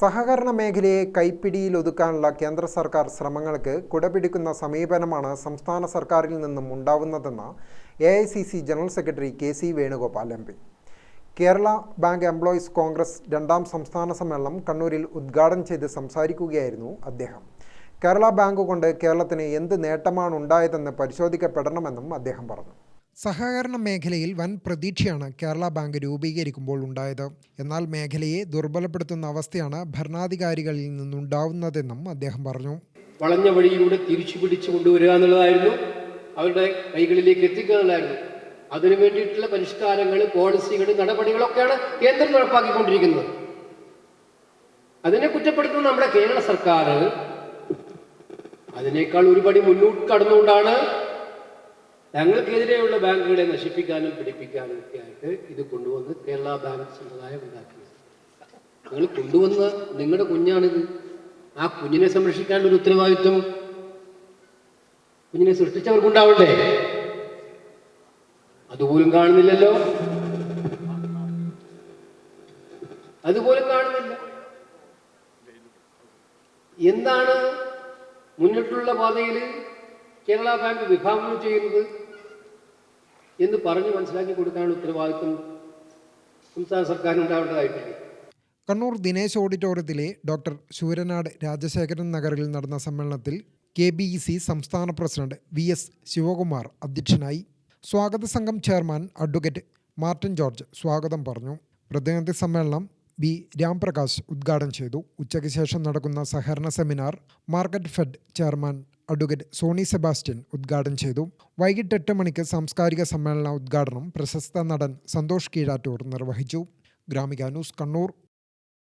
സഹകരണ മേഖലയെ കൈപ്പിടിയിൽ ഒതുക്കാനുള്ള കേന്ദ്ര സർക്കാർ ശ്രമങ്ങൾക്ക് കുടപിടിക്കുന്ന സമീപനമാണ് സംസ്ഥാന സർക്കാരിൽ നിന്നും ഉണ്ടാവുന്നതെന്ന് A general secretary K C Venugopal M Kerala bank employees Congress രണ്ടാം സംസ്ഥാന സമ്മേളനം കണ്ണൂരിൽ ഉദ്ഘാടനം ചെയ്ത് സംസാരിക്കുകയായിരുന്നു അദ്ദേഹം. കേരള ബാങ്ക് കൊണ്ട് കേരളത്തിന് എന്ത് നേട്ടമാണ് ഉണ്ടായതെന്ന് പരിശോധിക്കപ്പെടണമെന്നും അദ്ദേഹം പറഞ്ഞു. സഹകരണ മേഖലയിൽ വൻ പ്രതീക്ഷയാണ് കേരള ബാങ്ക് രൂപീകരിക്കുമ്പോൾ ഉണ്ടായത്. എന്നാൽ മേഖലയെ ദുർബലപ്പെടുത്തുന്ന അവസ്ഥയാണ് ഭരണാധികാരികളിൽ നിന്നുണ്ടാവുന്നതെന്നും അദ്ദേഹം പറഞ്ഞു. വളഞ്ഞ വഴിയിലൂടെ തിരിച്ചു പിടിച്ചു കൊണ്ടുവരിക എന്നുള്ളതായിരുന്നു അവരുടെ കൈകളിലേക്ക് എത്തിക്കുക എന്നുള്ളതായിരുന്നു. അതിനു വേണ്ടിയിട്ടുള്ള പരിഷ്കാരങ്ങൾ പോളിസികൾ നടപടികളൊക്കെയാണ് കേന്ദ്രം നടപ്പാക്കിക്കൊണ്ടിരിക്കുന്നത്. അതിനെ കുറ്റപ്പെടുത്തുന്ന നമ്മുടെ കേരള സർക്കാർ അതിനേക്കാൾ ഒരുപടി മുന്നോട്ട് കടന്നുകൊണ്ടാണ് ഞങ്ങൾക്കെതിരെയുള്ള ബാങ്കുകളെ നശിപ്പിക്കാനും പിടിപ്പിക്കാനും ഒക്കെ ആയിട്ട് ഇത് കൊണ്ടുവന്ന് കേരള ബാങ്ക് സമ്പ്രദായം ഉണ്ടാക്കി നിങ്ങൾ കൊണ്ടുവന്ന നിങ്ങളുടെ കുഞ്ഞാണിത്. ആ കുഞ്ഞിനെ സംരക്ഷിക്കാനുള്ള ഒരു ഉത്തരവാദിത്വം കുഞ്ഞിനെ സൃഷ്ടിച്ചവർക്കുണ്ടാവണ്ടേ? അതുപോലും കാണുന്നില്ലല്ലോ. അതുപോലും കാണുന്നില്ല. എന്താണ് മുന്നിട്ടുള്ള പാതയിൽ കേരള ബാങ്ക് വിഭാവനം ചെയ്യുന്നത് എന്ന് പറഞ്ഞ് മനസ്സിലാക്കി കൊടുക്കാനുള്ള ഉത്തരവാദിത്വം സംസ്ഥാന സർക്കാരിനുണ്ടാവേണ്ടതായിട്ടില്ല കണ്ണൂർ ദിനേശ് ഓഡിറ്റോറിയത്തിലെ ഡോക്ടർ ശൂരനാട് രാജശേഖരൻ നഗറിൽ നടന്ന സമ്മേളനത്തിൽ കെ ബി ഇ സി സംസ്ഥാന പ്രസിഡന്റ് വി എസ് ശിവകുമാർ അധ്യക്ഷനായി സ്വാഗത സംഘം ചെയർമാൻ അഡ്വക്കേറ്റ് മാർട്ടിൻ ജോർജ് സ്വാഗതം പറഞ്ഞു. പ്രതിനിധി സമ്മേളനം ബി രാംപ്രകാശ് ഉദ്ഘാടനം ചെയ്തു. ഉച്ചയ്ക്ക് ശേഷം നടക്കുന്ന സഹകരണ seminar Marketfed chairman advocate Soni Sebastian ഉദ്ഘാടനം ചെയ്തു. വൈകിട്ട് എട്ട് മണിക്ക് സാംസ്കാരിക സമ്മേളന ഉദ്ഘാടനം പ്രശസ്ത നടൻ സന്തോഷ് കീഴാറ്റൂർ നിർവഹിച്ചു. Gramika news Kannur.